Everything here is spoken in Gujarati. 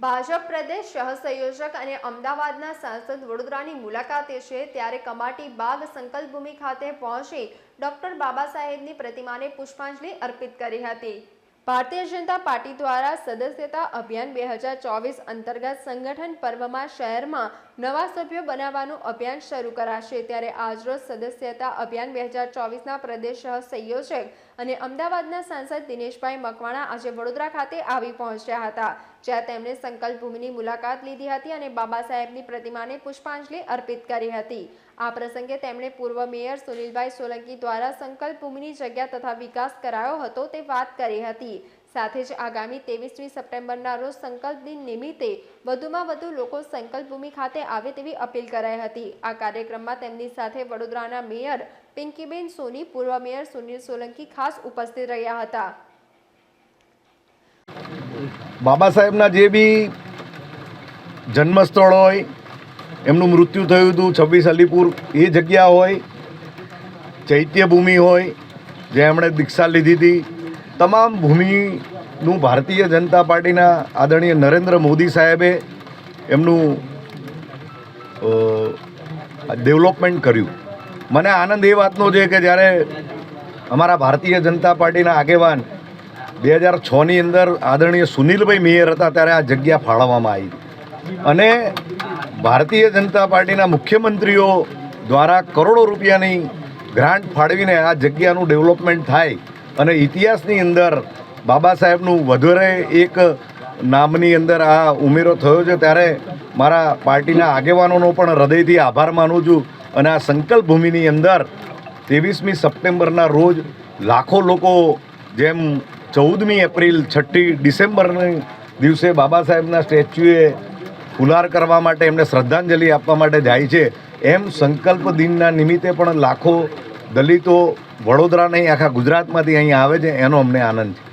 ભાજપ પ્રદેશ સહસંયોજક અને અમદાવાદના સાંસદ વડોદરાની મુલાકાતે છે ત્યારે કમાટી બાગ સંકલ્પભૂમિ ખાતે પહોંચી ડોક્ટર બાબા સાહેબની પ્રતિમાને પુષ્પાંજલિ અર્પિત કરી હતી. ભારતીય જનતા પાર્ટી દ્વારા સદસ્યતા અભિયાન બે હજાર ચોવીસ અંતર્ગત સંગઠન પર્વમાં શહેરમાં નવા સભ્યો બનાવવાનું અભિયાન શરૂ કરાશે. ત્યારે આજરોજ સદસ્યતા અભિયાન બે હજાર ચોવીસના પ્રદેશ સહ સંયોજક અને અમદાવાદના સાંસદ દિનેશભાઈ મકવાણા આજે વડોદરા ખાતે આવી પહોંચ્યા હતા, જ્યાં તેમણે સંકલ્પ ભૂમિની મુલાકાત લીધી હતી અને બાબા સાહેબની પ્રતિમાને પુષ્પાંજલિ અર્પિત કરી હતી. આ પ્રસંગે તેમણે પૂર્વ મેયર સુનિલભાઈ સોલંકી દ્વારા સંકલ્પ ભૂમિની જગ્યા તથા વિકાસ કરાયો હતો તે વાત કરી હતી. સાથે જ આગામી ત્રેવીસમી સપ્ટેમ્બરના રોજ સંકલ્પ દિન નિમિત્તે વધુમાં વધુ લોકો સંકલ્પ ભૂમિ ખાતે આવે તેવી અપીલ કરાઈ હતી. આ કાર્યક્રમમાં તેમની સાથે વડોદરાના મેયર પિંકીબેન સોની, પૂર્વ મેયર સુનિલ સોલંકી ખાસ ઉપસ્થિત રહ્યા હતા. બાબા સાહેબના જે બી જન્મસ્થળ હોય એમનું મૃત્યુ થયું હતું છવ્વીસ અલીપુર. એ જગ્યા હોય, ચૈત્યભૂમિ હોય, જે એમણે દીક્ષા લીધી હતી. તમામ ભૂમિનું ભારતીય જનતા પાર્ટીના આદરણીય નરેન્દ્ર મોદી સાહેબે એમનું ડેવલપમેન્ટ કર્યું. મને આનંદ એ વાતનો છે કે જ્યારે અમારા ભારતીય જનતા પાર્ટીના આગેવાન બે હજાર છની અંદર આદરણીય સુનિલભાઈ મેયર હતા, ત્યારે આ જગ્યા ફાળવવામાં આવી. અને ભારતીય જનતા પાર્ટીના મુખ્યમંત્રીઓ દ્વારા કરોડો રૂપિયાની ગ્રાન્ટ ફાળવીને આ જગ્યાનું ડેવલપમેન્ટ થાય અને ઇતિહાસની અંદર બાબા સાહેબનું વધારે એક નામની અંદર આ ઉમેરો થયો છે, ત્યારે મારા પાર્ટીના આગેવાનોનો પણ હૃદયથી આભાર માનું છું અને આ સંકલ્પ ભૂમિની અંદર ત્રેવીસમી સપ્ટેમ્બરના રોજ લાખો લોકો જેમ ચૌદમી એપ્રિલ છઠ્ઠી ડિસેમ્બરની દિવસે બાબા સાહેબના સ્ટેચ્યુએ ફુલાર કરવા માટે એમને શ્રદ્ધાંજલિ આપવા માટે જાય છે. એમ સંકલ્પ દિનના નિમિત્તે પણ લાખો દલિતો વડોદરા નહીં આખા ગુજરાતમાંથી અહીં આવે છે. એનો અમને આનંદ છે.